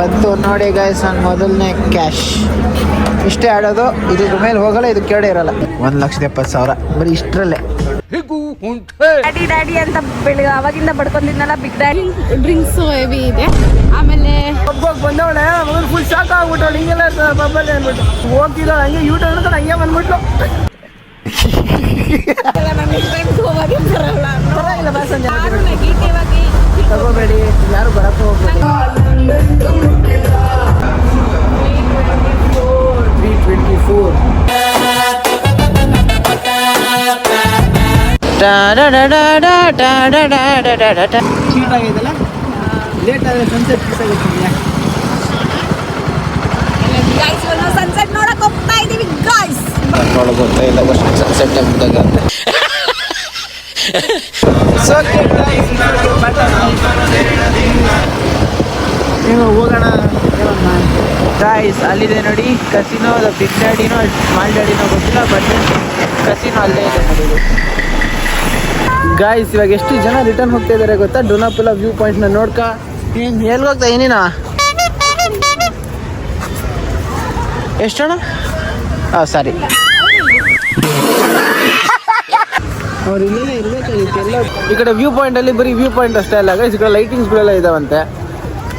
ಮತ್ತು ನೋಡಿ ಗಾಯ್ಸ್ ನನ್ನ ಮೊದಲನೇ ಕ್ಯಾಶ್ ಇಷ್ಟೇ ಆಡೋದು ಇದ್ರ ಮೇಲೆ ಹೋಗಲ್ಲ ಇದು ಕೇಳೇ ಇರಲ್ಲ. ಒಂದ್ ಲಕ್ಷದ ಎಪ್ಪತ್ತು ಸಾವಿರ ಬರೀ ಇಷ್ಟರಲ್ಲೇ. ಡ್ಯಾಡಿ ಡ್ಯಾಡಿ ಅಂತ ಬೆಳಿಗ್ಗೆ ಅವಾಗಿಂದ ಬಡ್ಕೊಂಡಿದ್ನಲ್ಲ ಬಿಗ್ ಡ್ಯಾಡಿ ಡ್ರಿಂಕ್ಸ್ ಹೆವಿ ಇದೆ. ಆಮೇಲೆ ಬಂದವಳೆ ಮಗನ್ ಫುಲ್ ಶಾಕ್ ಆಗ್ಬಿಟ್ಟು ಹಿಂಗೆಲ್ಲ ಬಬ್ಬಲ್ಲಿ ಅಂದ್ಬಿಟ್ಟು. ಹೋಗ್ತಿದ್ದ ಹಂಗೆ ಯೂಟ್ ಅನ್ಕೊಂಡು ಹಂಗೆ ಬಂದ್ಬಿಟ್ಲು. ಪರವಾಗಿಲ್ಲ ಬಸ್ ಸಂಜೆ. ನೆಗೆಟಿವ್ ಆಗಿ ತಗೋಬೇಡಿ ಯಾರು ಬರಕ್ಕೆ ಹೋಗ್ಬೋದು ತ್ರೀ ಟ್ವೆಂಟಿ ಫೋರ್ ಚೀಟ್ ಆಗಿದೆಲ್ಲ ಲೇಟ್ ಆದರೆ ಸನ್ಸೆಟ್ ಮಿಸ್ ಆಗುತ್ತೆ ಸನ್ಸೆಟ್ ನೋಡಕ್ ಹೋಗ್ತಾ ಇದೀವಿ ಗೈಸ್ ನೋಡಕ್ ಗೊತ್ತಾ ಇಲ್ಲ ಸನ್ಸೆಟ್ ಟೈಮ್ದಾಗ ನೀವು ಹೋಗೋಣ. ಗಾಯ್ಸ್ ಅಲ್ಲಿದೆ ನೋಡಿ ಕಸಿನೋ ಬಿಗ್ ಡ್ಯಾಡಿನೋ ಸ್ಮಾಲ್ ಡ್ಯಾಡಿನೋ ಗೊತ್ತಿಲ್ಲ ಬಟ್ ಕಸಿನೋ ಅಲ್ಲೇ ಇದೆ ನೋಡಿ ಗಾಯ್ಸ್ ಇವಾಗ ಎಷ್ಟು ಜನ ರಿಟರ್ನ್ ಹೋಗ್ತಾ ಇದಾರೆ ಗೊತ್ತಾ? ಡೊನಾಪುಲ ವ್ಯೂ ಪಾಯಿಂಟ್ನ ನೋಡ್ಕ. ಏನ್ ಎಲ್ಲಿ ಹೋಗ್ತಾ ಏನೇನ ಎಷ್ಟಣ್ಣ? ಹಾಂ ಸಾರಿ. ಅವ್ರು ಇಲ್ಲೇ ಇರ್ಬೇಕಾಗಿತ್ತು ಎಲ್ಲ ಈ ಕಡೆ ವ್ಯೂ ಪಾಯಿಂಟ್ ಅಲ್ಲಿ ಬರೀ ವ್ಯೂ ಪಾಯಿಂಟ್ ಅಷ್ಟೇ ಅಲ್ಲ ಈ ಕಡೆ ಲೈಟಿಂಗ್ಸ್ಗಳೆಲ್ಲ ಇದಾವಂತೆ.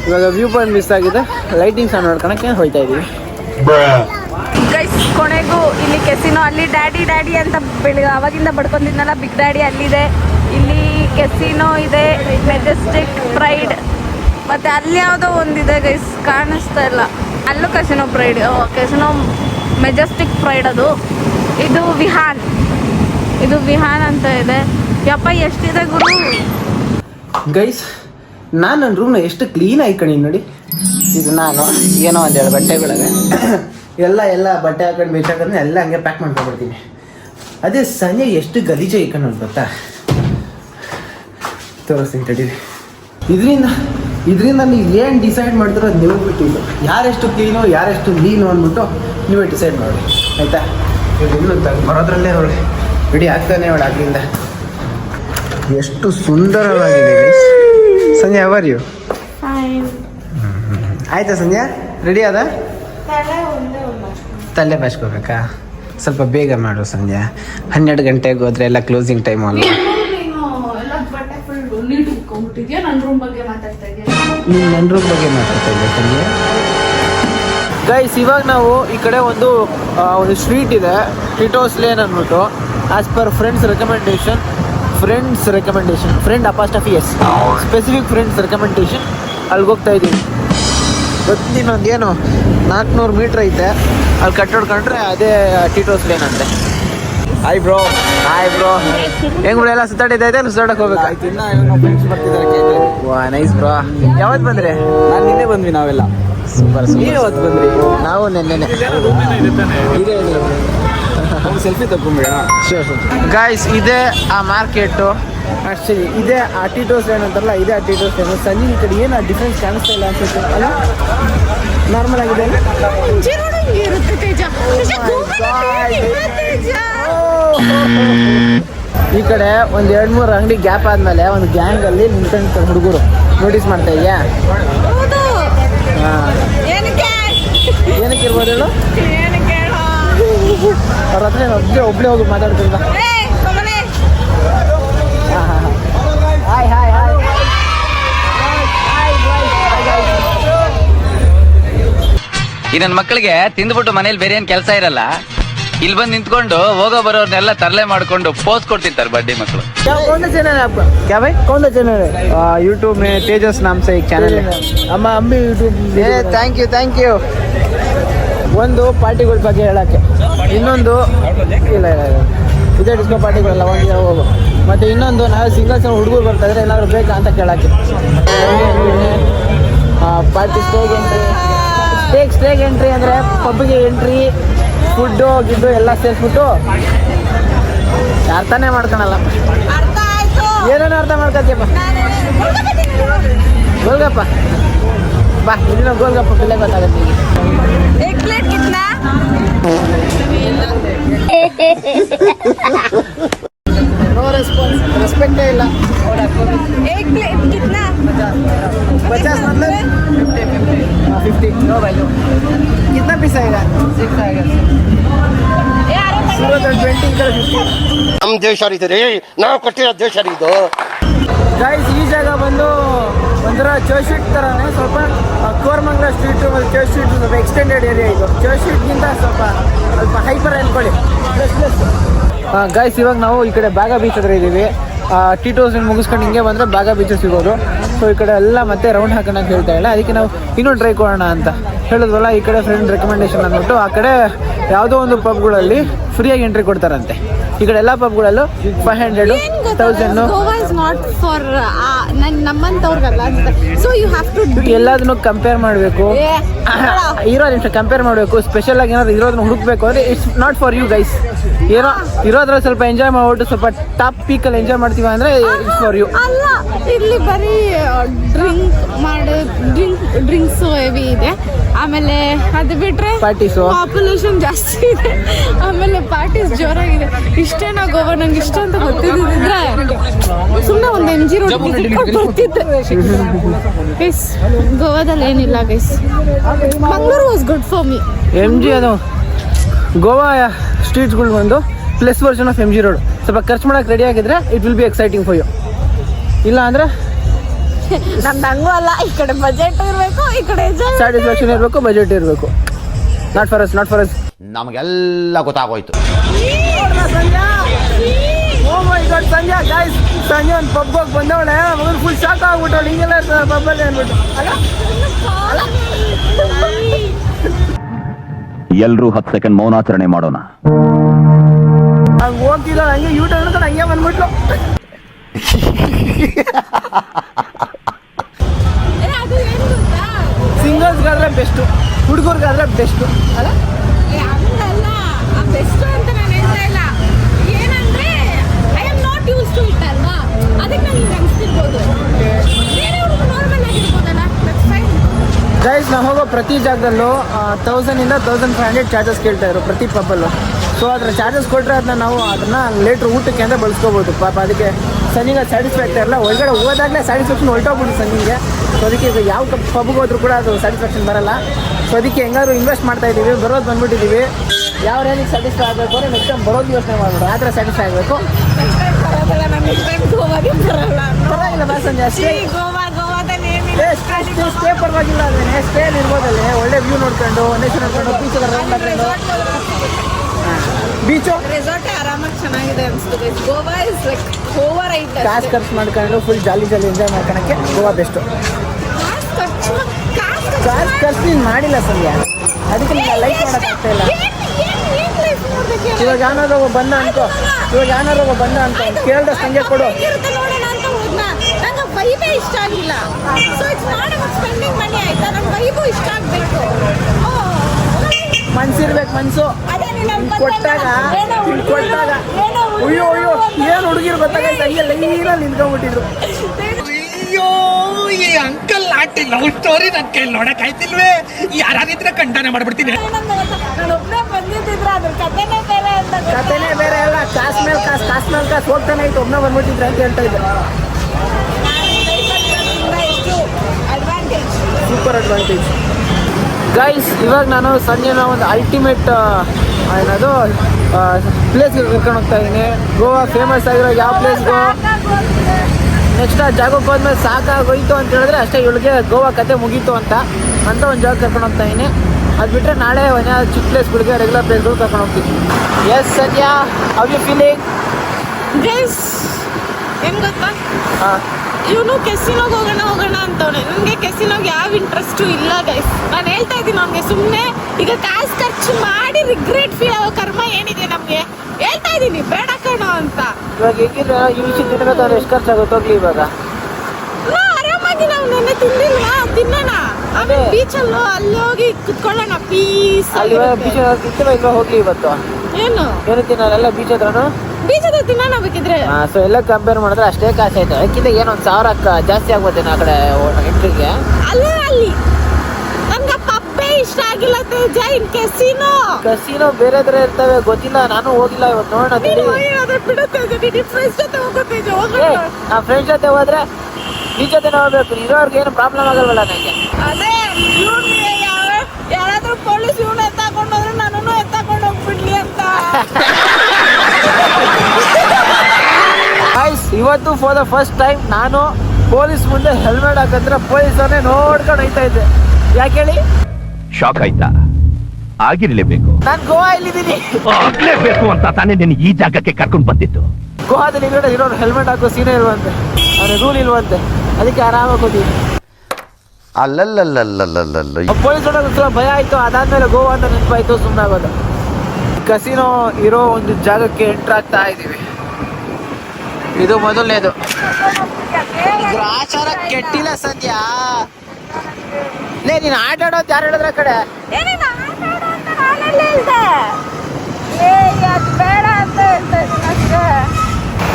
ಇವಾಗ ವ್ಯೂ ಪಾಯಿಂಟ್ ಮಿಸ್ ಆಗಿದೆ. ಲೈಟಿಂಗ್ಸ್ ನೋಡ್ಕೊಳಕ್ಕೆ ಹೋಯ್ತಾ ಇದೀವಿ ಗೈಸ್ ಕೊನೆಗೂ ಇಲ್ಲಿ ಕೆಸಿನೋ ಅಲ್ಲಿ ಡ್ಯಾಡಿ ಡ್ಯಾಡಿ ಅಂತ ಬೆಳಿಗ್ಗೆ ಅವಾಗಿಂದ ಬಡ್ಕೊಂಡಿದ್ನಲ್ಲ ಬಿಗ್ ಡ್ಯಾಡಿ ಅಲ್ಲಿದೆ. ಇಲ್ಲಿ ಕೆಸಿನೋ ಇದೆ ಮೆಜೆಸ್ಟಿಕ್ ಪ್ರೈಡ್ ಮತ್ತೆ ಅಲ್ಲಿ ಯಾವುದೋ ಒಂದಿದೆ ಗೈಸ್ ಕಾಣಿಸ್ತಾ ಇಲ್ಲ. ಅಲ್ಲೂ casino pride casino majestic pride ಅದು. ಇದು ವಿಹಾನ್. ಇದು ವಿಹಾನ್ ಅಂತ ಇದೆ. ಯಪ್ಪ, ಎಷ್ಟಿದೆ ಗುರು? ಗೈಸ್, ನಾನು ನನ್ನ ರೂಮ್ನ ಎಷ್ಟು ಕ್ಲೀನ್ ಆಯ್ಕಣಿ ನೋಡಿ. ಇದು ನಾನು, ಏನೋ ಒಂದೆರಡು ಬಟ್ಟೆಗಳವೆ. ಎಲ್ಲ ಎಲ್ಲ ಬಟ್ಟೆ ಹಾಕೊಂಡು ಬೇಕಾದ್ರೆ ಎಲ್ಲ ಹಂಗೆ ಪ್ಯಾಕ್ ಮಾಡ್ಕೊಂಡ್ಬಿಡ್ತೀನಿ. ಅದೇ ಸಂಜೆ ಎಷ್ಟು ಗಲೀಜು ಇಕ್ಕಣ ಗೊತ್ತಾ? ತೋರಿಸ್ತೀನಿ ತಡೀರಿ ಇದರಿಂದ ಇದರಿಂದ ನೀವು ಏನು ಡಿಸೈಡ್ ಮಾಡ್ತಿರೋ ಅದು ನೀವು ಬಿಟ್ಟಿದ್ದು. ಯಾರೆಷ್ಟು ಕ್ಲೀನು ಯಾರೆಷ್ಟು ಲೀನು ಅಂದ್ಬಿಟ್ಟು ನೀವೇ ಡಿಸೈಡ್ ಮಾಡಿ. ಆಯಿತಾ? ಇನ್ನು ತ- ಬರೋದ್ರಲ್ಲೇ ನೋಡಿ ಬಿಡಿ ಆಗ್ತಾನೆ ಅವಳು ಅಲ್ಲಿಂದ. ಎಷ್ಟು ಸುಂದರವಾಗಿದೆ. ಸಂಜೆ ಅವರ್ ಯು ಆಯ್ತಾ ಸಂಜೆ ರೆಡಿ ಅದ ತಲೆ ಬಾಚ್ಕೋಬೇಕಾ? ಸ್ವಲ್ಪ ಬೇಗ ಮಾಡು ಸಂಜೆ ಹನ್ನೆರಡು ಗಂಟೆಗೆ ಹೋದ್ರೆ ಎಲ್ಲ ಕ್ಲೋಸಿಂಗ್ ಟೈಮ್ ಅಲ್ಲ ನನ್ನ ರೂಮ್ ಬಗ್ಗೆ ಮಾತಾಡ್ತಾ ಇದೆಯಾ? ನೀನು ನನ್ನ ರೂಮ್ ಬಗ್ಗೆ ಮಾತಾಡ್ತಾ ಇದ್ದೆ ಸಂಧ್ಯಾ? ಗೈಸ್ ಇವಾಗ ನಾವು ಈ ಕಡೆ ಒಂದು ಒಂದು ಸ್ವೀಟ್ ಇದೆ. ಟಿಟೋಸ್ ಲೇನ್ ಅಂದ್ಬಿಟ್ಟು. As per friends recommendation friends recommendation friend apostrophe s specific friends recommendation ಅಲ್ಲಿಗೆ ಹೋಗ್ತಾ ಇದ್ದೀವಿ ಏನು ನಾಲ್ಕುನೂರು ಮೀಟ್ರ್ ಐತೆ. ಅಲ್ಲಿ ಕಟ್ಟೋಡ್ಕೊಂಡ್ರೆ ಅದೇ ಟೀಟೋಸ್ ಲೇನ್ ಅಂತೆ. ಹಾಯ್ ಬ್ರೋ ಹಾಯ್ ಬ್ರೋ ಹೆಂಗ್ ಬ್ರೋ ಎಲ್ಲ ಸುತ್ತಾಡಿದ್ದೆ ಸುತ್ತಾಡಕ್ ಹೋಗ್ಬೇಕು? ವಾ ನೈಸ್ ಬ್ರೋ ಯಾವತ್ತು ಬಂದ್ರೆ? ನಾನು ನಿನ್ನೆ ಬಂದ್ವಿ ನಾವೆಲ್ಲ. ಸೂಪರ್ ಸೂಪರ್ ಯಾವತ್ತು ಬಂದ್ರಿ? ನಾವು ನೆನ್ನೆನೆ. ಸೆಲ್ಫಿ ತಗೊಂಬಿಡ ಗಾಯ್ಸ್ ಇದೇ ಆ ಮಾರ್ಕೆಟು ಆಕ್ಚುಲಿ ಇದೆ ಆ ಟಿಟೋಸ್ ಏನಂತಾರಲ್ಲ ಇದೆ ಆ ಟಿಟೋಸ್ ಏನು ಸಂಜೆ ಈ ಕಡೆ ಏನು ಆ ಡಿಫ್ರೆನ್ಸ್ ಕಾಣಿಸ್ತಾ ಇಲ್ಲ ಅನ್ಸುತ್ತೆ? ಅಲ್ಲ? ನಾರ್ಮಲ್ ಆಗಿದೆ ತೇಜ. ಈ ಕಡೆ ಒಂದು ಎರಡು ಮೂರು ಅಂಗಡಿ ಗ್ಯಾಪ್ ಆದ್ಮೇಲೆ ಒಂದು ಗ್ಯಾಂಗ್ ಅಲ್ಲಿ ನಿಂತ್ಕೊಂಡು ಹುಡುಗರು ನೋಟಿಸ್ ಮಾಡ್ತಾ ಇದೆಯಾ? ಏನಕ್ಕೆ ಏನಕ್ಕೆ ಇರ್ಬೋದು ಹೇಳು? ಅವ್ರ ಹತ್ರ ಒಬ್ಬಳೆ ಒಬ್ಳೆ ಹೋಗಿ ಮಾತಾಡ್ತಿಲ್ಲ ಏಯ್ ಕಮಲೆ ಹಾಯ್ ಹಾಯ್ ಹಾಯ್ ಈ ನನ್ನ ಮಕ್ಕಳಿಗೆ ತಿಂದ್ಬಿಟ್ಟು ಮನೇಲಿ ಬೇರೆ ಏನ್ ಕೆಲಸ ಇರಲ್ಲ ಇಲ್ಲಿ ಬಂದು ನಿಂತ್ಕೊಂಡು ಹೋಗೋ ಬರೋರ್ನೆಲ್ಲ ತರಲೆ ಮಾಡ್ಕೊಂಡು ಪೋಸ್ ಕೊಡ್ತಿರ್ತಾರೆ ಬಡ್ಡಿ ಮಕ್ಕಳು क्या कौन सा चैनल है आपका क्या भाई कौन सा चैनल है यूट्यूब में तेजस नाम से एक चैनल है हम हम भी YouTube thank you thank you ಒಂದು ಪಾರ್ಟಿಗಳ ಬಗ್ಗೆ ಹೇಳಕ್ಕೆ ಇನ್ನೊಂದು ಇಲ್ಲ ಇಲ್ಲ ಇದೇ ಡಿಸ್ಕೋ ಪಾರ್ಟಿಗಳಲ್ಲ ಒಂದು ಹೋಗು. ಮತ್ತು ಇನ್ನೊಂದು ನಾವು ಸಿಂಗಲ್ಸ್ ಹುಡುಗರು ಬರ್ತಾ ಇದ್ರೆ ಏನಾದ್ರು ಬೇಕಾ ಅಂತ ಕೇಳಕ್ಕೆ. Party stage entry stage stage entry ಅಂದರೆ ಪಬ್ಗೆ ಎಂಟ್ರಿ ಫುಡ್ಡು ಗಿಡ್ಡು ಎಲ್ಲ ಸೇರಿಸ್ಬಿಟ್ಟು ಅರ್ಥನೇ ಮಾಡ್ಕೊಳಲ್ಲ. ಏನೇನು ಅರ್ಥ ಮಾಡ್ಕೊತೀಯಪ್ಪ. ಗೋಲ್ಗಪ್ಪ. ಬಾ ಇಲ್ಲಿನ ಗೋಲ್ಗಪ್ಪ ಪಿಲ್ಲೆ ಗೊತ್ತಾಗುತ್ತೆ एक प्लेट कितना ನೋ ರೆಸ್ಪಾನ್ಸ್ ರೆಸ್ಪೆಕ್ಟೇ ಇಲ್ಲ एक प्लेट कितना पचास मतलब फिफ्टी नो वैल्यू कितना पीस आएगा सिक्स आएगा सूरत ट्वेंटी फिफ्टी ನಮ್ಮ ದೇಶ ಇದು ರೀ ನಾವು ಕೊಟ್ಟಿರೋ ದೇಶ ರೀ ಇದು ಗೈಸ್ ಈ ಜಾಗ ಬಂದು ಒಂಥರ ಚರ್ಚ್ ಸ್ಟ್ರೀಟ್ ಥರನೇ ಸ್ವಲ್ಪ ಕೋರ್ಮಂಗ್ಲ ಸ್ಟ್ರೀಟು ಮತ್ತು ಚರ್ಚ್ ಸ್ವಲ್ಪ ಎಕ್ಸ್ಟೆಂಡೆಡ್ ಏರಿಯಾ ಇದು. ಚರ್ಚ್ ಸ್ವಲ್ಪ ಸ್ವಲ್ಪ ಹೈಪರ್ ಅನ್ಕೊಳ್ಳಿ. ಪ್ಲಸ್ ಪ್ಲಸ್ ಗಾಯ್ಸ್ ಇವಾಗ ನಾವು ಈ ಕಡೆ ಬಾಗ ಬೀಚ್ ಹತ್ರ ಇದ್ದೀವಿ ಟೀಟೋಸ್ ಮುಗಿಸ್ಕೊಂಡು ಹಿಂಗೆ ಬಂದರೆ ಬಾಗ ಬೀಚಸ್ ಸಿಗೋದು. ಸೊ ಈ ಕಡೆ ಎಲ್ಲ ಮತ್ತೆ ರೌಂಡ್ ಹಾಕೋಣ ಅಂತ ಹೇಳ್ತಾ ಇಲ್ಲ. ಅದಕ್ಕೆ ನಾವು ಇನ್ನೂ ಟ್ರೈ ಕೊಡೋಣ ಅಂತ. ಹೇಳಿದ್ವಲ್ಲ ಈ ಕಡೆ ಫ್ರೆಂಡ್ ರೆಕಮೆಂಡೇಶನ್ ಅಂದ್ಬಿಟ್ಟು ಆ ಕಡೆ ಯಾವುದೋ ಒಂದು ಪಬ್ಗಳಲ್ಲಿ ಫ್ರೀಯಾಗಿ ಎಂಟ್ರಿ ಕೊಡ್ತಾರಂತೆ. ಈ ಕಡೆ ಎಲ್ಲ ಪಬ್ಗಳಲ್ಲೂ five hundred thousand not for ನಮ್ಮಂತವ್ರಿಗಲ್ಲ so you have to ಎಲ್ಲದನ್ನು ಕಂಪೇರ್ ಮಾಡಬೇಕು. ಇರೋ ನಿಮಿಷ ಕಂಪೇರ್ ಮಾಡಬೇಕು. ಸ್ಪೆಷಲ್ ಆಗಿ ಏನಾದ್ರು ಇರೋದನ್ನ ಹುಡುಕ್ಬೇಕು. ಅಂದ್ರೆ it's not for you guys ಇರೋ ಇರೋದ್ರಲ್ಲಿ ಸ್ವಲ್ಪ ಎಂಜಾಯ್ ಮಾಡ್ಬಿಟ್ಟು ಸ್ವಲ್ಪ ಟಾಪ್ ಪೀಕಲ್ಲಿ ಎಂಜಾಯ್ ಮಾಡ್ತೀವಿ ಅಂದ್ರೆ ಇಟ್ಸ್ ಫಾರ್ ಯು ಅಲ್ಲ ಇಲ್ಲಿ ಬರೀ ಡ್ರಿಂಕ್ ಮಾಡೋ ಡ್ರಿಂಕ್ ಡ್ರಿಂಕ್ಸ್ ಹೆವಿ ಇದೆ. ಆಮೇಲೆ ಅದು ಬಿಟ್ರೆ ಪಾರ್ಟೀಸ್ ಪಾಪ್ಯುಲೇಷನ್ ಜಾಸ್ತಿ ಇದೆ. ಆಮೇಲೆ ಪಾರ್ಟೀಸ್ ಜೋರಾಗಿದೆ. ಇಷ್ಟೇನೋ ಗೋವಾ ನಂಗೆ ಇಷ್ಟ ಅಂತ ಗೊತ್ತಿದ್ದಿದ್ರೆ ಸುಮ್ಮನೆ ಒಂದು ಎಂ ಜಿ ರೋಡ್ ಬರ್ತಿದ್ದೆ. ಗೈಸ್ ಗೋವಾದಲ್ಲಿ ಏನಿಲ್ಲ guys Mangaluru was good for me M G ಅದು. ಗೋವಾ ಸ್ಟ್ರೀಟ್ಸ್ಗಳು ಬಂದು plus version of M G road ಸ್ವಲ್ಪ ಖರ್ಚು ಮಾಡೋಕೆ ರೆಡಿ ಆಗಿದ್ರೆ it will be exciting for you ಇಲ್ಲ ಅಂದ್ರೆ ನಮ್ದು ಹಂಗೂ ಅಲ್ಲ ಈ ಕಡೆ ಬಜೆಟ್ ಇರಬೇಕು ಈ ಕಡೆ ಸ್ಯಾಟಿಸ್ಫ್ಯಾಕ್ಷನ್ ಇರಬೇಕು. ಬಜೆಟ್ ಇರಬೇಕು not for us not for us ನಮಗೆಲ್ಲ ಗೊತ್ತಾಗೋಯ್ತು. ಓ ಮೈ ಗಾಡ್ ಸಂಜೆ ಗಾಯ್ಸ್ ಸಂಜೆ ಒಂದು ಪಬ್ ಹೋಗಿ ಬಂದವಳೆ ಮಗನ್ ಫುಲ್ ಶಾಕ್ ಆಗ್ಬಿಟ್ಟವಳು. ಹಿಂಗೆಲ್ಲ ಇರ್ತದೆ ಪಬ್ಬಲ್ಲಿ ಅಂದ್ಬಿಟ್ಟು. ಅಲ್ಲ. ಎಲ್ರೂ ಹತ್ತು ಸೆಕೆಂಡ್ ಮೌನಾಚರಣೆ ಮಾಡೋಣ. ಹೋಗ್ತಿಲ್ಲ ಹಂಗೆ ಯೂ ಟರ್ನ್ ಹಂಗೆ ಬಂದ್ಬಿಟ್ಲು. ಪ್ರತಿ ಜಾಗದಲ್ಲೂ ತೌಸಂಡಿಂದ ತೌಸಂಡ್ ಫೈವ್ ಹಂಡ್ರೆಡ್ ಚಾರ್ಜಸ್ ಕೇಳ್ತಾ ಇದ್ರು ಪ್ರತಿ ಪಬ್ಬಲ್ಲು ಸೊ ಅದರ ಚಾರ್ಜಸ್ ಕೊಟ್ಟರೆ ಅದನ್ನ ನಾವು ಅದನ್ನ ಲೇಟ್ರ್ ಊಟಕ್ಕೆ ಅಂತ ಬಳಸ್ಕೋಬೋದು. ಪಾಪ ಅದಕ್ಕೆ ಸನಿಗೆ ಸ್ಯಾಟಿಸ್ಫ್ಯಾಕ್ಟ್ ಇರಲ್ಲ. ಒಳಗಡೆ ಹೋದಾಗಲೇ ಸ್ಯಾಟಿಸ್ಫ್ಯಾಕ್ಷನ್ ಹೊರಟೋಗ್ಬಿಟ್ಟು ಸನಿಗೆ. ಸೊ ಅದಕ್ಕೆ ಈಗ ಯಾವ ಪಬ್ಗೆ ಹೋದ್ರೂ ಕೂಡ ಅದು ಸ್ಯಾಟಿಸ್ಫ್ಯಾಕ್ಷನ್ ಬರಲ್ಲ. ಸೊ ಅದಕ್ಕೆ ಹೆಂಗಾದ್ರು ಇನ್ವೆಸ್ಟ್ ಮಾಡ್ತಾ ಇದ್ದೀವಿ. ಬರೋದು ಬಂದ್ಬಿಟ್ಟಿದ್ದೀವಿ. ಯಾವ ರೇಂಜಿಗೆ ಸ್ಯಾಟಿಸ್ಫೈ ಆಗಬೇಕು ಅಂದರೆ ನೆಕ್ಸ್ಟ್ ಟೈಮ್ ಬರೋದು ಯೋಚನೆ ಮಾಡ್ಬೋದು ಆ ಥರ ಸ್ಯಾಟಿಸ್ಫೈ ಆಗಬೇಕು. ಪರವಾಗಿಲ್ಲ ಬಸ್ ಅಷ್ಟೇ ಗೋವಾ ಗೋವಾದಲ್ಲಿ ಏನಿಲ್ಲ ಏ, ಸ್ಟೇ ಪರವಾಗಿಲ್ಲ ಅದೇ ಸ್ಟೇ ಇರ್ಬೋದಲ್ಲಿ. ಒಳ್ಳೆ ವ್ಯೂ ನೋಡ್ಕೊಂಡು ನೇಚರ್ ನೋಡ್ಕೊಂಡು ಬೀಚ್ ಎಲ್ಲ ರೌಂಡ್ ಹಾಕೊಂಡು ಬೀಚು ರೆಸಾರ್ಟ್ ಆರಾಮಾಗಿ ಚೆನ್ನಾಗಿದೆ ಅನ್ಸುತ್ತೆ Goa is like over it ಕಾಸು ಖರ್ಚು ಮಾಡ್ಕೊಂಡು ಫುಲ್ ಜಾಲಿ ಜಾಲಿ ಎಂಜಾಯ್ ಮಾಡ್ಕೊಳಕ್ಕೆ ಗೋವಾ ಬೆಸ್ಟು ಕಾಸು ಕಾಸು ಖರ್ಚು ನೀನು ಮಾಡಿಲ್ಲ ಸಂಧ್ಯಾ ಅದಕ್ಕೆ ನಿನ್ನ ಲೈಕ್ ಮಾಡೋಕ್ಕಾಗ್ತಾ ಇಲ್ಲ. ಇವಾಗ ಯಾನಾದ್ರು ಒಬ್ಬ ಬಂದ ಅನ್ಕೋ. ಇವಾಗ ಯಾನಾದ್ರು ಒಬ್ಬ ಬಂದ ಅನ್ಕೋ. ಕೇಳ್ದ ಸಂಜೆ ಕೊಡು ನೋಡೋಣ ಅಂತ ಹೋದ್ನ ನಂಗೆ ವೈಬೇ ಇಷ್ಟ ಆಗಿಲ್ಲ. So it's not about spending money ಆಯ್ತಾ? ನಂಗೆ ವೈಬು ಇಷ್ಟ ಆಗ್ಬೇಕು. ಮನ್ಸಿರ್ಬೇಕು ಮನ್ಸು. ಅದೇ ನೀನು ಕೊಟ್ಟಾಗ ಕೊಟ್ಟಾಗ. ಅಯ್ಯೋ ಅಯ್ಯೋ ಏನು ಹುಡುಗಿರು ಗೊತ್ತಾಗ? ಹಂಗೆ ಲೈನಲ್ಲಿ ನಿಂತ್ಕೊಂಡ್ಬಿಟ್ಟಿದ್ರು. ಅಯ್ಯೋ ಈ ಅಂಕಲ್ ಆಟಿ ಲವ್ ಸ್ಟೋರಿ ನನ್ ಕೈಲಿ ನೋಡಕ್ ಆಯ್ತಿಲ್ವೇ? ಯಾರಾಗಿದ್ರೆ ಖಂಡನೆ ಮಾಡ್ಬಿಡ್ತೀನಿ. ನಾನು ಒಬ್ಬನೇ ಬಂದಿದ್ದಿದ್ರೆ ಅದ್ರ ಕಥೆನೇ ಬೇರೆ ಅಂತ ಕಥೆನೇ ಬೇರೆ ಅಲ್ಲ ಕಾಸ್ ಮೇಲೆ ಕಾಸ್ ಕಾಸ್ ಮೇಲೆ ಕಾಸ್ ಹೋಗ್ತಾನೆ ಇತ್ತು ಒಬ್ಬನೇ ಬಂದ್ಬಿಟ್ಟಿದ್ರೆ ಅಂತ ಹೇಳ್ತಾ ಇದ್ದೆ ಎಷ್ಟು ಅಡ್ವಾಂಟೇಜ್ ಸೂಪರ್ ಅಡ್ವಾಂಟೇಜ್. ಗೈಸ್ ಇವಾಗ ನಾನು ಸಂಜೆನ ಒಂದು ಅಲ್ಟಿಮೇಟ್ ಏನದು ಪ್ಲೇಸ್ಗೆ ಕರ್ಕೊಂಡು ಹೋಗ್ತಾ ಇದ್ದೀನಿ. ಗೋವಾ ಫೇಮಸ್ ಆಗಿರೋ ಯಾವ ಪ್ಲೇಸ್ಗೋ ನೆಕ್ಸ್ಟ್ ಆ ಜಾಗಕ್ಕೆ ಹೋದ್ಮೇಲೆ ಸಾಕಾಗೋಯ್ತು ಅಂತ ಹೇಳಿದ್ರೆ ಅಷ್ಟೇ ಇವಳಿಗೆ ಗೋವಾ ಕತೆ ಮುಗೀತು ಅಂತ ಅಂತ ಒಂದು ಜಾಗ ಕರ್ಕೊಂಡು ಹೋಗ್ತಾ ಇದ್ದೀನಿ. ಅದು ಬಿಟ್ಟರೆ ನಾಳೆ ಒಂದು ಚಿಕ್ಕ ಪ್ಲೇಸ್ಗಳಿಗೆ ರೆಗ್ಯುಲರ್ ಪ್ಲೇಸ್ಗಳು ಕರ್ಕೊಂಡು ಹೋಗ್ತೀನಿ. ಎಸ್ ಸದ್ಯ ಹೌ ಯು ಫೀಲಿಂಗ್ ಗೈಸ್ ಏನ್ ಗೊತ್ತಾ? ಹಾಂ ಇವನು ಕೆಸಿನೋಗಿ ಹೋಗೋಣ ಹೋಗೋಣ ಅಂತವನೆ. ನನಗೆ ಕೆಸಿನೋಗ್ ಯಾವ ಇಂಟ್ರೆಸ್ಟು ಇಲ್ಲ ಗೈಸ್ ನಾನು ಹೇಳ್ತಾ ಇದ್ದೀನಿ ಅವ್ನಿಗೆ ಸುಮ್ಮನೆ ಈಗ ಕಾಸು ಖರ್ಚು ಮಾಡಿ ರಿಗ್ರೆಟ್ ಫೀಲ್ ಆಗೋ ಕರ್ಮ ಏನಿದೆ ನಮಗೆ? ಹೇಳ್ತಾ ಇದ್ದೀನಿ ಬೇಡ ಕಣೋ ಅಂತ. ಇವಾಗ ಹೇಗಿದ್ರೆ ಈ ವಿಷಯ ಎಷ್ಟು ಖರ್ಚಾಗುತ್ತೆ ಹೋಗ್ಲಿ ಇವಾಗ? ನಾ ಆರಾಮಾಗಿ ನಾವು ನೆನ್ನೆ ತಿಂದಿಲ್ಲ ತಿನ್ನೋಣ. ಆಮೇಲೆ. ಬೀಚಲ್ಲೋ ಅಲ್ಲಿ ಹೋಗಿ ಕುತ್ಕೊಳ್ಳೋಣ. ಪೀಸ್ ಅಲ್ಲಿ ಬೀಚ್ ಇಲ್ವಾ ಹೋಗ್ಲಿ ಇವತ್ತು. ಏನು? ಏನು ತಿನ್ನಲ್ಲ ಹತ್ರನು? ಬೀಚದ ತಿನ್ನೋಣ ಬೇಕಿದ್ರೆ ಸೊ ಎಲ್ಲ ಕಂಪೇರ್ ಮಾಡಿದ್ರೆ ಅಷ್ಟೇ ಕಾಸು ಆಯ್ತು. ಅದಕ್ಕಿಂತ ಏನೋ ಒಂದು ಸಾವಿರ ಜಾಸ್ತಿ ಆಗ್ಬೋದೇನೋ ಆ ಕಡೆ ಎಂಟ್ರಿಗೆ ಅಲ್ಲ ಅಲ್ಲಿ. ನನ್ಗೆ ಪಪ್ಪೆ ಇಷ್ಟ ಆಗಿಲ್ಲ ಜೈನ್ ಕೆಸಿನೋ ಕಸಿನೋ ಬೇರೆ ಬೇರೆ ಇರ್ತವೆ ಗೊತ್ತಿಲ್ಲ. ನಾನು ಹೋಗಿಲ್ಲ ಇವತ್ತು ನೋಡೋಣ ನೀನು ತಿಳಿ ಅದ್ರ ಬಿಡು ತೇಜ ನೀನು ಫ್ರೆಂಡ್ಸ್ ಜೊತೆ ನಾ ಫ್ರೆಂಡ್ಸ್ ಜೊತೆ ಹೋದ್ರೆ ಈ ಜೊತೆ ಹೋಗ್ಬೇಕು. ಇರೋರ್ಗೆ ಏನು ಪ್ರಾಬ್ಲಮ್ ಆಗಲ್ವಲ್ಲ ನನಗೆ? ಅದೇ ಇವ್ನಿಗೆ ಗೈಸ್ ಇವತ್ತು ಫಾರ್ ದ ಫಸ್ಟ್ ಟೈಮ್ ನಾನು ಪೊಲೀಸ್ ಮುಂದೆ ಹೆಲ್ಮೆಟ್ ಹಾಕಂದ್ರೆ ಪೊಲೀಸನ್ನೇ ನೋಡ್ಕೊಂಡು ಹೋಯ್ತಾ ಇದ್ದೆ. ಯಾಕೆ ಹೇಳಿ? ಶಾಕ್ ಆಯ್ತಾ? ಆಗಿರ್ಲೇಬೇಕು ನಾನು ಗೋವಾ ಇಲ್ಲಿದ್ದೀನಿ ಆಗ್ಲೇಬೇಕು ಅಂತ ತಾನೇ ನಿನ್ನ ಈ ಜಾಗಕ್ಕೆ ಕರ್ಕೊಂಡು ಬಂದಿತ್ತು ಗೋವಾದಲ್ಲಿ ಇರೋ ಇರೋರು ಹೆಲ್ಮೆಟ್ ಹಾಕೋ ಸೀನೇ ಇಲ್ವಂತೆ. ಅವ್ರ ರೂಲ್ ಇಲ್ವಂತೆ. ಅದಕ್ಕೆ ಆರಾಮಾಗಿ ಹೋಗಿದ್ದೀನಿ ಅಲ್ಲಲ್ಲಲ್ಲಲ್ಲಲ್ಲಲ್ಲ ಪೊಲೀಸ್ ನೋಡೋದು ಭಯ ಆಯ್ತು ಅದಾದ್ಮೇಲೆ ಗೋವಾ ಅಂತ ನೆನಪಾಯ್ತು ಸುಮ್ಮನಾಗೋದು ಕಸಿನೋ ಇರೋ ಒಂದು ಜಾಗಕ್ಕೆ ಎಂಟ್ರ್ ಆಗ್ತಾ ಇದ್ದೀವಿ. ಇದು ಮೊದಲನೇದು. ಆಚಾರ ಕೆಟ್ಟಿಲ್ಲ ಸದ್ಯ ಲೇ ನೀನು ಆಟ ಆಡೋದು ಯಾರು ಹೇಳಿದ್ರ ಕಡೆ?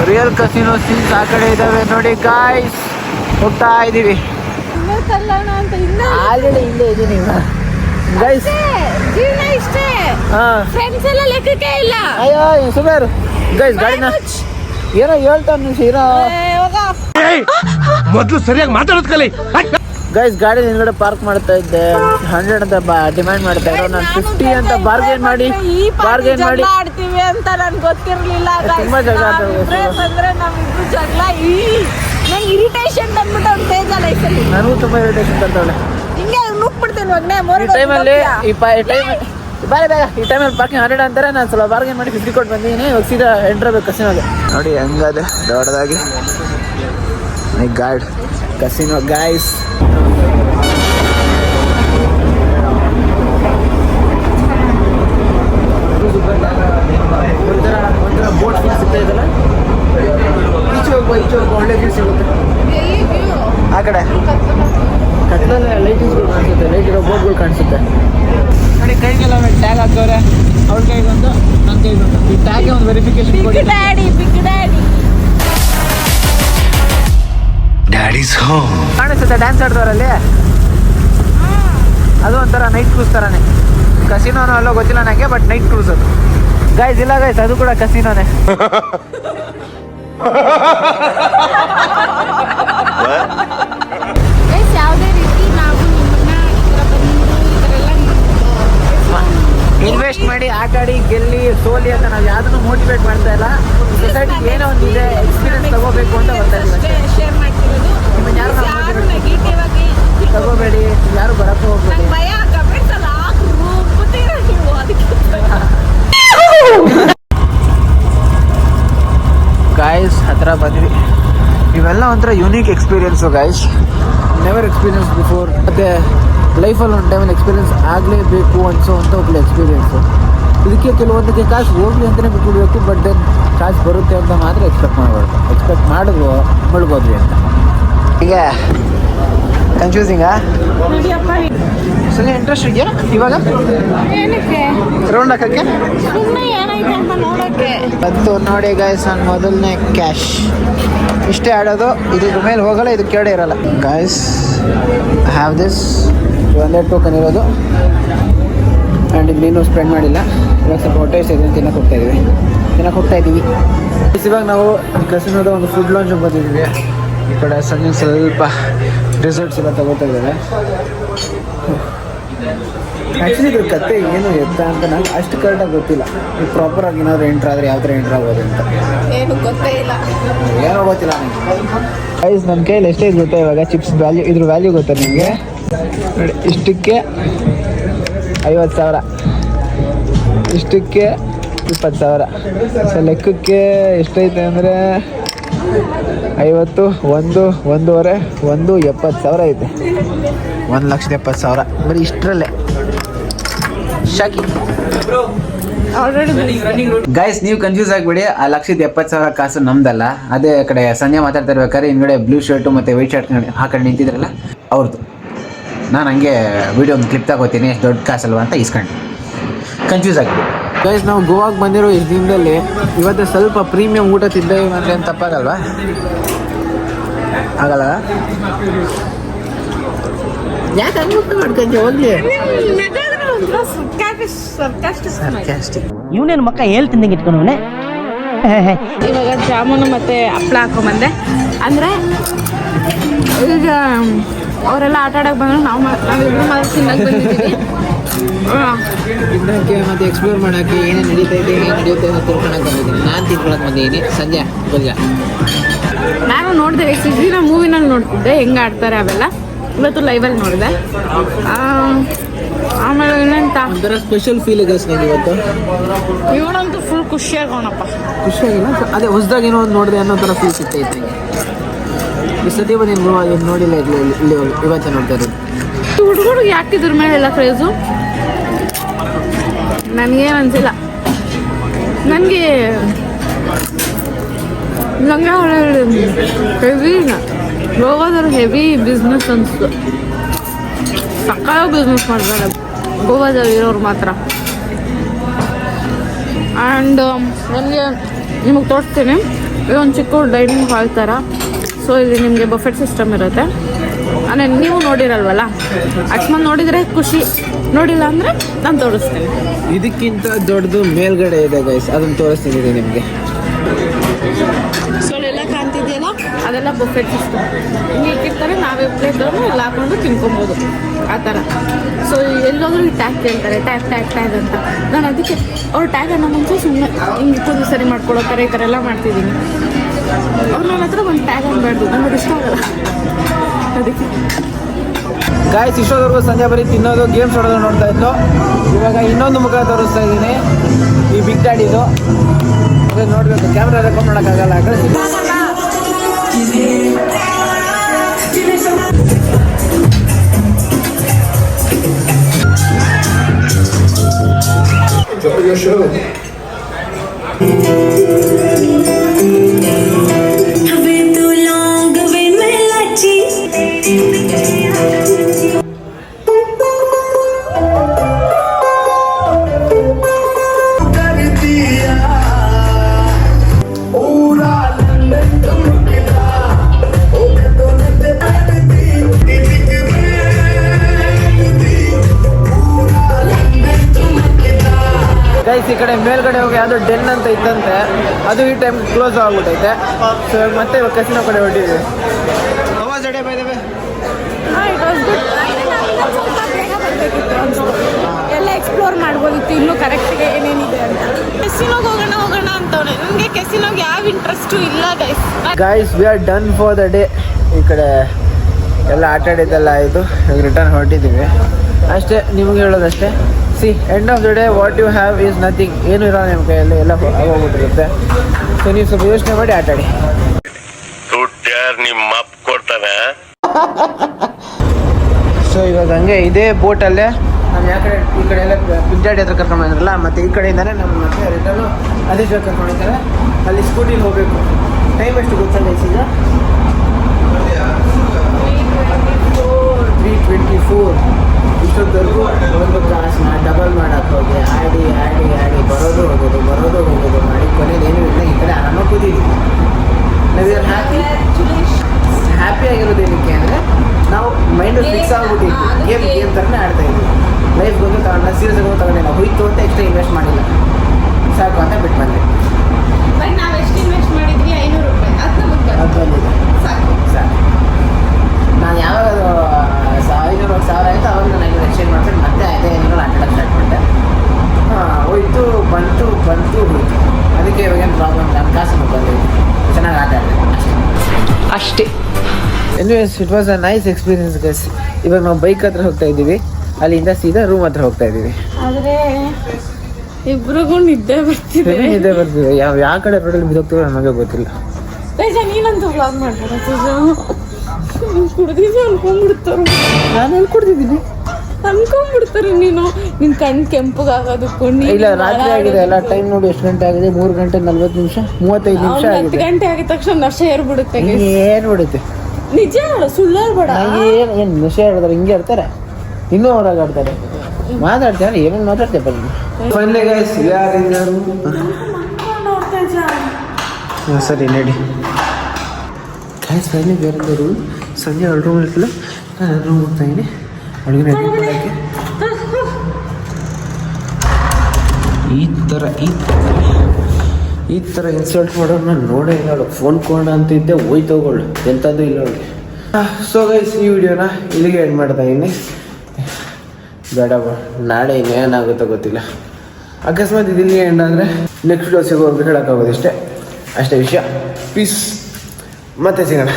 ರಿಯಲ್ ಕಸಿನೋ ಸೀನ್ಸ್ ಆ ಕಡೆ ಇದಾವೆ ನೋಡಿ ಗಾಯ್ಸ್ ಹೋಗ್ತಾ ಇದ್ದೀವಿ. ಆಲ್ರೆಡಿ ಇಲ್ಲೇ ಇದ್ದೀನಿ ಗೈಸ್ ಜೀವನ ಇಷ್ಟೇ. ಹಾಂ. ಫ್ರೆಂಡ್ಸ್ ಎಲ್ಲ ಲೆಕ್ಕಕ್ಕೆ ಇಲ್ಲ. ಅಯ್ಯೋ ಸುಮಾರು ಗೈಸ್ ಗಾಡಿನ ಏನೋ ಹೇಳ್ತಾನೆ ನೀವು ಶೀರಾ. ಏ, ಹೋಗೋ. ಮೊದ್ಲು ಸರಿಯಾಗಿ ಮಾತಾಡೋದ್ ಕಲಿ. ಗೈಸ್ ಗಾಡಿ ಹಿಂದ್ಗಡೆ ಪಾರ್ಕ್ ಮಾಡ್ತಾ ಇದ್ದೆ. ಹಂಡ್ರೆಡ್ ಅಂತ ಡಿಮ್ಯಾಂಡ್ ಮಾಡ್ತಾ ಇದ್ರು ನಾನು ಫಿಫ್ಟಿ ಅಂತ ಬಾರ್ಗೇನ್ ಮಾಡಿ ಬಾರ್ಗೇನ್ ಮಾಡಿ. ಆಡ್ತೀವಿ ಅಂತ ನನ್ಗೆ ಗೊತ್ತಿರ್ಲಿಲ್ಲ. ತುಂಬಾ ಜಗಳ ಬಂದ್ರೆ ನಮ್ಮಿಬ್ರು ಜಗಳ ಈ ನಂಗೆ ಇರಿಟೇಷನ್ ಬಂದ್ಬಿಟ್ಟು ಅವ್ನು ಪೇಜ್ ಅಲ್ಲ. ನನಗೂ ತುಂಬಾ ಇರಿಟೇಷನ್ ಅಂತವಳೆ ಮಗ್ನೆ ಈ ಟೈಮಲ್ಲಿ ಈ ಪ ಈ ಟೈಮ್ ಬಾರಿ ಬೇಗ ಈ ಟೈಮಲ್ಲಿ ಪಾರ್ಕಿಂಗ್ ಹಂಡ್ರೆಡ್ ಅಂತಾರೆ ನಾನು ಸ್ವಲ್ಪ ಬಾರ್ಗೇನ್ ಮಾಡಿ ಫಿಫ್ಟಿ ಕೊಟ್ಟು ಬಂದಿದ್ದೀನಿ ಇವಾಗ ಸೀದಾ ಎಂಟ್ರ್ ಬೇಕು ಕಸಿನೋಗೆ ನೋಡಿ ಹೆಂಗದೆ ದೊಡ್ಡದಾಗಿ. ಗಾಡ್ ಕಸಿನೋ ಗಾಯ್ಸ್ ಒಂಥರ ಒಂಥರ ಬೋಟ್ ಫೀಲ್ ಸಿಗ್ತಾ ಇದಲ್ಲ ಈಚೆ ಹೋಗುವ ಈಚೆ ಹೋಗುವ ಒಳ್ಳೆ ವ್ಯೂ ಸಿಗುತ್ತೆ ಆ ಕಡೆ ಕತ್ಲಲ್ಲಿ ಲೈಟಿಂಗ್ಸ್ಗಳು ಕಾಣಿಸುತ್ತೆ ಲೈಟ್ ಇರೋ ಬೋಟ್ಗಳು ಕಾಣಿಸುತ್ತೆ. ನೋಡಿ ಕೈಗೆಲ್ಲ ಟ್ಯಾಗ್ ಹಾಕೋರೆ ಅವ್ರ ಕೈಗೊಂದು ನನ್ನ ಕೈಗೊಂದು. ಈ ಟ್ಯಾಗ್ಗೆ ಒಂದು ವೆರಿಫಿಕೇಶನ್ ಕೊಡಿ. ಬಿಗ್ ಡ್ಯಾಡಿ ಬಿಗ್ ಡ್ಯಾಡಿ ಕಾಣಿಸುತ್ತೆ ಡ್ಯಾನ್ಸ್ ಆಡ್ದವರಲ್ಲಿ? ಅದು ಒಂಥರ ನೈಟ್ ಕ್ರೂಸ್ ಥರನೇ ಕಸಿನೋನೋ ಅಲ್ಲೋ ಗೊತ್ತಿಲ್ಲ ನನಗೆ ಬಟ್ ನೈಟ್ ಕ್ರೂಸ್ ಅದು. ಗೈಸ್ ಇಲ್ಲ ಗೈಸ್ ಅದು ಕೂಡ ಕಸಿನೋನೇ ಇನ್ವೆಸ್ಟ್ ಮಾಡಿ ಆಟ ಆಡಿ ಗೆಲ್ಲಿ ಸೋಲಿ ಅಂತ ನಾವು ಯಾವ್ದನ್ನು ಮೋಟಿವೇಟ್ ಮಾಡ್ತಾ ಇಲ್ಲ. ಸೊಸೈಟಿ ಏನೋ ಒಂದು ಇದೆ ಎಕ್ಸ್ಪೀರಿಯನ್ಸ್ ತಗೋಬೇಕು ಅಂತ ಬರ್ತಾ ಇದ್ದೀವಿ ತಗೋಬೇಡಿ ಯಾರು ಬರಕ್ಕೆ ಹೋಗ್ಬೇಡಿ. ಗಾಯ್ಸ್ ಹತ್ರ ಬಂದ್ವಿ. ಇವೆಲ್ಲ ಒಂಥರ unique experience guys never experience before ಮತ್ತು ಲೈಫಲ್ಲಿ ಒಂದು ಟೈಮಲ್ಲಿ ಎಕ್ಸ್ಪೀರಿಯೆನ್ಸ್ ಆಗಲೇಬೇಕು ಅನ್ಸೋ ಅಂತ ಒಬ್ಬ ಎಕ್ಸ್ಪೀರಿಯೆನ್ಸು ಇದಕ್ಕೆ ಕೆಲವೊಂದಕ್ಕೆ ಕಾಸು ಹೋಗಲಿ ಅಂತಲೇ ಬಿಟ್ಬಿಡ್ಬೇಕು ಬಟ್ ದೆನ್ ಕಾಸು ಬರುತ್ತೆ ಅಂತ ಮಾತ್ರ ಎಕ್ಸ್ಪೆಕ್ಟ್ ಮಾಡಬಾರ್ದು ಎಕ್ಸ್ಪೆಕ್ಟ್ ಮಾಡಿದ್ರು ಮುಳ್ಬೋದ್ವಿ ಅಂತ. ಈಗ ಕನ್ಫ್ಯೂಸಿಂಗಾ ಸರಿ ಇಂಟ್ರೆಸ್ಟ್ ಇದೆಯಾ? ಇವಾಗ? ರೌಂಡ್ ಹಾಕಕ್ಕೆ? ಬಂತು ನೋಡಿ ಗಾಯ್ಸ್ ನಾನು ಮೊದಲನೇ ಕ್ಯಾಶ್ ಇಷ್ಟೇ ಆಡೋದು ಇದ್ರ ಮೇಲೆ ಹೋಗಲ್ಲ ಇದು ಕೇಳೇ ಇರಲ್ಲ. ಗಾಯ್ಸ್ ಹ್ಯಾವ್ ದಿಸ್ ಒಂದೇ ಟೋಕನ್ ಇರೋದು. ಆ್ಯಂಡ್ ಇನ್ನೇನು ಸ್ಪೆಂಡ್ ಮಾಡಿಲ್ಲ. ಇವಾಗ ಸ್ವಲ್ಪ ಹೊಟ್ಟೆ ಇದ್ರೆ ತಿನ್ನಕ್ಕೆ ಹೋಗ್ತಾ ಇದ್ದೀವಿ ತಿನ್ನಕ್ಕೆ ಹೋಗ್ತಾ ಇದ್ದೀವಿ ಇವಾಗ ನಾವು ಕಸಿನೋದ ಒಂದು ಫುಡ್ ಲಾಂಚ್ ಬಂದಿದ್ದೀವಿ. ಈ ಕಡೆ ಸಂಜೆ ಸ್ವಲ್ಪ ಡೆಸರ್ಟ್ಸ್ ಎಲ್ಲ ತಗೋತಾ ಇದ್ದಾರೆ. ಆ್ಯಕ್ಚುಲಿ ಇದ್ರ ಕತೆ ಏನು ಎತ್ತ ಅಂತ ನಂಗೆ ಅಷ್ಟು ಕರೆಕ್ಟಾಗಿ ಗೊತ್ತಿಲ್ಲ. ಈಗ ಪ್ರಾಪರಾಗಿ ಏನಾದರೂ ಎಂಟ್ರ್ ಆದರೆ ಯಾವ ಥರ ಎಂಟ್ರ್ ಆಗ್ಬೋದು ಅಂತ. ಏನು ಗೊತ್ತೇ ಇಲ್ಲ. ಏನೋ ಗೊತ್ತಿಲ್ಲ ನನಗೆ ನಮ್ಮ ನನ್ನ ಕೈಯಲ್ಲಿ ಎಷ್ಟೇ ಗೊತ್ತಾ ಇವಾಗ ಚಿಪ್ಸ್ ವ್ಯಾಲ್ಯೂ ಇದ್ರ ವ್ಯಾಲ್ಯೂ ಗೊತ್ತಾ ನಿಮಗೆ? ಇಷ್ಟಕ್ಕೆ ಐವತ್ತು ಸಾವಿರ. ಇಷ್ಟಕ್ಕೆ ಇಪ್ಪತ್ತು ಸಾವಿರ. ಸೊ ಲೆಕ್ಕಕ್ಕೆ ಎಷ್ಟೈತೆ ಅಂದರೆ ಐವತ್ತು, ಒಂದು, ಒಂದೂವರೆ, ಒಂದು, ಎಪ್ಪತ್ತು ಸಾವಿರ ಐತೆ. ಒಂದು ಲಕ್ಷದ ಎಪ್ಪತ್ತು ಸಾವಿರ. ಬರೀ ಇಷ್ಟರಲ್ಲೇ. ಶಾಕಿ. ಗೈಸ್ ನೀವು ಕನ್ಫ್ಯೂಸ್ ಆಗಿಬಿಡಿ. ಆ ಲಕ್ಷದ ಎಪ್ಪತ್ತು ಸಾವಿರ ಕಾಸು ನಮ್ದಲ್ಲ. ಅದೇ ಕಡೆ ಸಂಜೆ ಮಾತಾಡ್ತಾ ಇರ್ಬೇಕಾದ್ರೆ ಹಿಂದ್ಗಡೆ ಬ್ಲೂ ಶರ್ಟು ಮತ್ತು ವೈಟ್ ಶರ್ಟ್ ಹಾಕೊಂಡು ನಿಂತಿದ್ರಲ್ಲ ಅವ್ರದ್ದು ನಾನು ಹಂಗೆ ವೀಡಿಯೋ ಒಂದು ಕ್ಲಿಪ್ ತಗೋತೀನಿ ಎಷ್ಟು ದೊಡ್ಡ ಕಾಸಲ್ವ ಅಂತ ಇಸ್ಕೊಂಡು. ಕನ್ಫ್ಯೂಸ್ ಆಗಿದೆ. ಗೈಸ್ ನಾವು ಗೋವಾಗೆ ಬಂದಿರೋ ಇಷ್ಟು ದಿನದಲ್ಲಿ ಇವತ್ತು ಸ್ವಲ್ಪ ಪ್ರೀಮಿಯಂ ಊಟ ತಿಂದೇ ಅಂದರೆ ಏನು ತಪ್ಪಾಗಲ್ವಾ? ಆಗಲ್ಲ? ಯಾಕೆ ಹಂಗೆ ಹೋಗ್ಲಿ. ಇವನೇನು ಮಕ್ಕ ಹೇಳ್ತಿದ್ದಂಗೆ ಇಟ್ಕೊಂಡವನೆ ಇವಾಗ ಜಾಮೂನು ಮತ್ತೆ ಹಪ್ಪಳ ಹಾಕೊಂಬಂದೆ. ಅಂದರೆ ಈಗ ಅವರೆಲ್ಲ ಆಟ ಆಡೋಕೆ ಬಂದ್ರು ನಾವು ನಾವಿಬ್ರು ಮಾತ್ರ ತಿನ್ನಕ್ಕೆ ಬಂದಿದ್ದೀವಿ. ತಿನ್ನಕ್ಕೆ ಮತ್ತೆ ಎಕ್ಸ್ಪ್ಲೋರ್ ಮಾಡೋಕ್ಕೆ ಏನೇನು ನಡೀತಾ ಇದೆ ಏನು ನಡೆಯುತ್ತೆ ಅಂತ ತಿಳ್ಕೊಳಕ್ಕೆ ಬಂದಿದ್ದೀನಿ. ನಾನು ತಿಳ್ಕೊಳಕ್ಕೆ ಬಂದಿದ್ದೀನಿ. ಸಂಜೆ ಬಲ್ಯ ನಾನು ನೋಡಿದೆ ಸಿಜಿನ ಮೂವಿನಲ್ಲಿ ನೋಡ್ತಿದ್ದೆ ಹೆಂಗೆ ಆಡ್ತಾರೆ ಅವೆಲ್ಲ. ಇವತ್ತು ಲೈವಲ್ಲಿ ನೋಡಿದೆ. ಆಮೇಲೆ ಏನಂತ ಒಂಥರ ಸ್ಪೆಷಲ್ ಫೀಲ್ ಇದೆ ನನಗೆ ಇವತ್ತು. ಇವನಂತೂ ಫುಲ್ ಖುಷಿಯಾಗೋಣಪ್ಪ ಖುಷಿಯಾಗಿಲ್ಲ ಅದೇ ಹೊಸದಾಗಿ ಏನೋ ಒಂದು ನೋಡಿದೆ ಅನ್ನೋ ಥರ ಫೀಲ್ ಸಿಗ್ತೈತೆ ಈ ಸತಿ ನೋಡಿಲ್ಲ ಇಲ್ಲಿ ಇಲ್ಲಿ ಇವತ್ತೇ ನೋಡ್ತಾ ಇರೋದು. ಹುಡುಗರು ಯಾಕೆ ಇದ್ರ ಮೇಲೆಲ್ಲ ಕ್ರೇಜು ನನಗೇನು ಅನ್ಸಿಲ್ಲ. ನನಗೆ ನನಗೆ ಹೆವಿ ಗೋವಾದವ್ರು ಹೆವಿ ಬಿಸ್ನೆಸ್ ಅನಿಸ್ತು ಸಕ್ಕಳ ಬಿಸ್ನೆಸ್ ಮಾಡ್ತಾರೆ. ಗೋವಾದಲ್ಲಿ ಇರೋರು ಮಾತ್ರ. ಆ್ಯಂಡ್ ನನಗೆ ನಿಮಗೆ ತೋರಿಸ್ತೀನಿ. ಇದೊಂದು ಚಿಕ್ಕ ಡೈನಿಂಗ್ ಹಾಲ್ ಥರ ಸೊ ಇಲ್ಲಿ ನಿಮಗೆ ಬಫೆಟ್ ಸಿಸ್ಟಮ್ ಇರುತ್ತೆ. ಅಂದರೆ ನೀವು ನೋಡಿರಲ್ವಲ್ಲ? ಅಕಸ್ಮಾತ್ ನೋಡಿದರೆ ಖುಷಿ ನೋಡಿಲ್ಲ ಅಂದರೆ ನಾನು ತೋರಿಸ್ತೀನಿ. ಇದಕ್ಕಿಂತ ದೊಡ್ಡದು ಮೇಲ್ಗಡೆ ಇದೆ ಗೈಸ್ ಅದನ್ನು ತೋರಿಸ್ತಿದ್ದೀನಿ ನಿಮಗೆ. ಸೊ ಎಲ್ಲ ಕಾಣ್ತಿದೆಯಲ್ಲ? ಅದೆಲ್ಲ ಬಫೆಟ್ ಸಿಸ್ಟಮ್ ಹಿಂಗೆ ಇಟ್ಟಿರ್ತಾರೆ ನಾವೇ ಪ್ಲೇಟ್ ಎಲ್ಲ ಹಾಕೊಂಡು ತಿನ್ಕೊಬೋದು. ಆ ಥರ. ಸೊ ಎಲ್ಲೋದ್ರೂ ಈ ಟ್ಯಾಗ್ ಕೇಳ್ತಾರೆ ಟ್ಯಾಗ್ ಟ್ಯಾಗ್ ಟ್ಯಾಗ್ ಅಂತ. ನಾನು ಅದಕ್ಕೆ ಅವ್ರು ಟ್ಯಾಗ್ ಅನ್ನೋ ಮುಂಚೆ ಸುಮ್ಮನೆ ಹಿಂಗೆ ಸರಿ ಮಾಡ್ಕೊಳ್ಳೋ ಥರ ಈ ಥರ ಎಲ್ಲ ಮಾಡ್ತಿದ್ದೀನಿ. ಅವ್ರು ನನ್ನ ಹತ್ರ ಒಂದು ಟ್ಯಾಗ್ ಅನ್ಬಾರ್ದು ನನಗೆ ಇಷ್ಟ ಆಗಲ್ಲ. ಅದಕ್ಕೆ. ಗಾಯ್ಸ್ ಇಷ್ಟೋದವರೆಗೂ ಸಂಜೆ ಬರೀ ತಿನ್ನೋದು ಗೇಮ್ಸ್ ಆಡೋದು ನೋಡ್ತಾ ಇತ್ತು ಇವಾಗ ಇನ್ನೊಂದು ಮುಖ ತೋರಿಸ್ತಾ ಇದ್ದೀನಿ. ಈ ಬಿಗ್ ಡ್ಯಾಡಿದು ಅದೇ ನೋಡ್ಬೇಕು ಕ್ಯಾಮ್ರಾ ರೆಕಾರ್ಡ್ ಮಾಡೋಕ್ಕಾಗಲ್ಲ ಕಳಿಸಿ ಗೈಸ್ ಈ ಯಾವುದೋ ಡೆನ್ ಅಂತ ಇತ್ತಂತೆ ಅದು ಈ ಟೈಮ್ ಕ್ಲೋಸ್ ಆಗ್ಬಿಟ್ಟೈತೆ. ಸೊ ಮತ್ತೆ ಇವಾಗ ಕಸಿನೋ ಕಡೆ ಹೊಟ್ಟಿದ್ವಿ ಎಲ್ಲ ಎಕ್ಸ್ಪ್ಲೋರ್ ಮಾಡ್ಬೋದಿತ್ತು ಇನ್ನೂ ಕರೆಕ್ಟ್ಗೆ ಏನೇನಿದೆ ಅಂತ. ಕೆಸಿನೋಗೆ ಹೋಗೋಣ ಹೋಗೋಣ ಅಂತವನೆ. ನನಗೆ ಕೆಸಿನೋಗೆ ಯಾವ ಇಂಟ್ರೆಸ್ಟು ಇಲ್ಲ guys guys we are done for the day ಈ ಕಡೆ ಎಲ್ಲ ಆಟ ಆಡಿದ್ದೆಲ್ಲ ಆಯಿತು. ಇವಾಗ ರಿಟರ್ನ್ ಹೊರಟಿದ್ದೀವಿ ಅಷ್ಟೇ ನಿಮಗೆ ಹೇಳೋದಷ್ಟೇ? See end of the day what you have is nothing ಏನು ಇರೋ ನಿಮ್ಮ ಕೈಯಲ್ಲಿ ಎಲ್ಲ ಆಗೋಗ್ಬಿಟ್ಟಿರುತ್ತೆ ಸೊ ನೀವು ಸ್ವಲ್ಪ ಯೋಚನೆ ಮಾಡಿ ಆಟಾಡಿ. ನಿಮ್ಮ ಕೊಡ್ತಾನೆ. ಸೊ ಇವಾಗ ಹಂಗೆ ಇದೇ ಬೋಟಲ್ಲೇ ನಾನು ಯಾವ ಕಡೆ ಈ ಕಡೆ ಎಲ್ಲ ಪಿಂಜಾಡಿ ಹತ್ರ ಕರ್ಕೊಂಡು ಬಂದಿರಲ್ಲ ಮತ್ತು ಈ ಕಡೆಯಿಂದಲೇ ನಮ್ಮ ಮತ್ತೆ ರಿಟರ್ನು ಅದೇ ಜಾಗ ಕರ್ಕೊಂಡಿದ್ದಾರೆ ಅಲ್ಲಿ ಸ್ಕೂಟಿಲಿ ಹೋಗಬೇಕು. ಟೈಮ್ ಎಷ್ಟು ಗೊತ್ತಲ್ಲ ಈಗ? ತ್ರೀ ಟ್ವೆಂಟಿ ಫೋರ್ ಇಷ್ಟೊತ್ತವರೆಗೂ ಒಂದು ಕ್ಲಾಸ್ನ ಡಬಲ್ ಮಾಡಕ್ಕೆ ಹೋಗಿ ಆಡಿ ಆಡಿ ಆಡಿ ಬರೋದು ಹೋಗೋದು ಬರೋದು ಹೋಗೋದು ಮಾಡಿ ಕೊನೆಗೆ ಏನು ಇಲ್ಲ ಈ ಕಡೆ ಆರಾಮಾಗಿ ಕೂತಿದ್ದೀವಿ ನಾವು ಹ್ಯಾಪಿ ಹ್ಯಾಪಿ ಆಗಿರೋದು ಏನಕ್ಕೆ ಅಂದರೆ ನಾವು ಮೈಂಡ್ ಫಿಕ್ಸ್ ಆಗ್ಬಿಟ್ಟಿದ್ವಿ. ಗೇಮ್ ಗೇಮ್ ಥರನೇ ಆಡ್ತಾ ಇದ್ವಿ. ಲೈಫ್ ಬಂದು ತಗೊಂಡ ಸೀರಿಯಸ್ ಆಗಿ ತಗೊಂಡಿಲ್ಲ. ಹೋಯ್ತು ಅಂತ ಎಕ್ಸ್ಟ್ರಾ ಇನ್ವೆಸ್ಟ್ ಮಾಡಿಲ್ಲ. ಸಾಕು ಅಂತ ಬಿಟ್ಟು ಬಂದೆ ನಾವು ಎಷ್ಟು ಇನ್ವೆಸ್ಟ್ ಮಾಡಿದ್ವಿ ಐನೂರು ರೂಪಾಯಿ ಅದು ನಮಗೆ ಅದು ಬಂದಿದೆ ಸಾಕು ಸಾಕು ನಾನು ಯಾವಾಗ ಅದು ಸಾ- ಐನೂರು ಸಾವಿರ ಆಯಿತು ಅವಾಗ ನಾನು ಐನೂರು ಎಕ್ಸ್ಚೇಂಜ್ ಮಾಡ್ಕೊಂಡು ಮತ್ತೆ ಅದೇ ಐನೂರು ಆಟ ಆಡೋಕ್ಕೆ ಸ್ಟಾರ್ಟ್ ಮಾಡಿದೆ ಹಾಂ ಹೋಯ್ತು ಬಂತು ಬಂತು ಹೋಯ್ತು ಅದಕ್ಕೆ ಇವಾಗೇನು ಪ್ರಾಬ್ಲಮ್ ನನ್ನ ಕಾಸು ಬಂದಿದೆ ಚೆನ್ನಾಗಿ ಆಟ ಆಡಿದೆ ಅಷ್ಟೇ ಅಷ್ಟೇ anyways it was a nice experience guys ಇವಾಗ ನಾವು ಬೈಕ್ ಹತ್ರ ಹೋಗ್ತಾ ಇದ್ದೀವಿ. ಅಲ್ಲಿಂದ ಸೀದಾ ರೂಮ್ ಹತ್ರ ಹೋಗ್ತಾ ಇದ್ದೀವಿ. ಆದರೆ ಇಬ್ರಿಗೂ ನಿದ್ದೆ ಬರ್ತಿದೆ. ನಿದ್ದೆ ಬರ್ತೀವಿ ಯಾವ ಯಾವ ಕಡೆ ರೋಡಲ್ಲಿ ಬಿದ್ದೋಗ್ತೀವೋ ನಮಗೆ ಗೊತ್ತಿಲ್ಲ. ತೇಜ ನೀನಂತೂ ವ್ಲಾಗ್ ಮಾಡ್ಬೇಡ ತೇಜ. ಕುಡ್ದಿದ್ದೆ ಅನ್ಕೊಂಡ್ಬಿಡ್ತಾರೆ? ನಾನು ಅನ್ಕೊಡ್ತಿದ್ದೀನಿ. ಅನ್ಕೊಂಡ್ಬಿಡ್ತಾರೆ ನೀನು? ನಿನ್ ಕಣ್ ಕೆಂಪಗಾಗೋದಕ್ಕೂ ಇಲ್ಲ ರಾತ್ರಿ ಆಗಿದೆ. ಎಲ್ಲ ಟೈಮ್ ನೋಡಿ ಎಷ್ಟು ಗಂಟೆ ಆಗಿದೆ? ಮೂರು ಗಂಟೆ ನಲ್ವತ್ತು ನಿಮಿಷ ಮೂವತ್ತೈದು ನಿಮಿಷ ಹತ್ತು ಆಗಿದೆ. ಗಂಟೆ ಆಗಿದ ತಕ್ಷಣ ನಶೆ ಏರ್ಬಿಡುತ್ತೆ guys. ನಿಜ? ಹೇಳು ಸುಳ್ಳು ಹೇಳ್ಬೇಡ. ಏನು ಏನು ನಶೆ ಆಡ್ತಾರೆ ಹಿಂಗೆ ಆಡ್ತಾರೆ ಇನ್ನೂ ಹೊರಗೆ ಆಡ್ತಾರೆ. ಮಾತಾಡ್ತಾರೆ ಏನೇನು ಮಾತಾಡ್ತಾರೆ ಬನ್ನಿ. ಫೈನಲಿ ಗೈಸ್ ಯಾರು ಹಾಂ ಸರಿ ನಡಿ. ಗೈಸ್ ಫೈನಲಿ ಬೇರೆ ಸಂಜೆ ಎರಡು ರೂಮ್ ಇರ್ತಲ್ಲ ನಾನು ಎರಡು ರೂಮ್ ಹೋಗ್ತಾ ಇದ್ದೀನಿ ಅಡುಗೆ ಮಾಡೋಕ್ಕೆ. ಈ ಥರ ಈ ಈ ಥರ ಇನ್ಸಲ್ಟ್ ಮಾಡೋರು ನಾನು ನೋಡೇ ಇಲ್ಲ ಫೋನ್ ಕೊಡೋಣ ಅಂತ ಇದ್ದೆ ಹೋಯ್ತು ಹೋಗೋಳು ಎಂಥದ್ದು ಇಲ್ಲ ಸೊ ಗೈಸ್ ಈ ವಿಡಿಯೋನ ಇಲ್ಲಿಗೆ ಎಂಡ್ ಮಾಡ್ತಾ ಇದ್ದೀನಿ. ಬೇಡ ನಾಳೆ ಇನ್ನೇನಾಗುತ್ತೋ ಗೊತ್ತಿಲ್ಲ. ಅಕಸ್ಮಾತ್ ಇದಿಲ್ಲಿಗೆ ಎಂಡ್ ಅಂದರೆ ನೆಕ್ಸ್ಟ್ ಡೋಸಿಗೆ ಹೋಗ್ಬಿಟ್ಟು ಹೇಳೋಕ್ಕಾಗೋದು ಇಷ್ಟೇ. ಅಷ್ಟೇ ವಿಷಯ. ಪೀಸ್ ಮತ್ತೆ ಸಿಗೋಣ.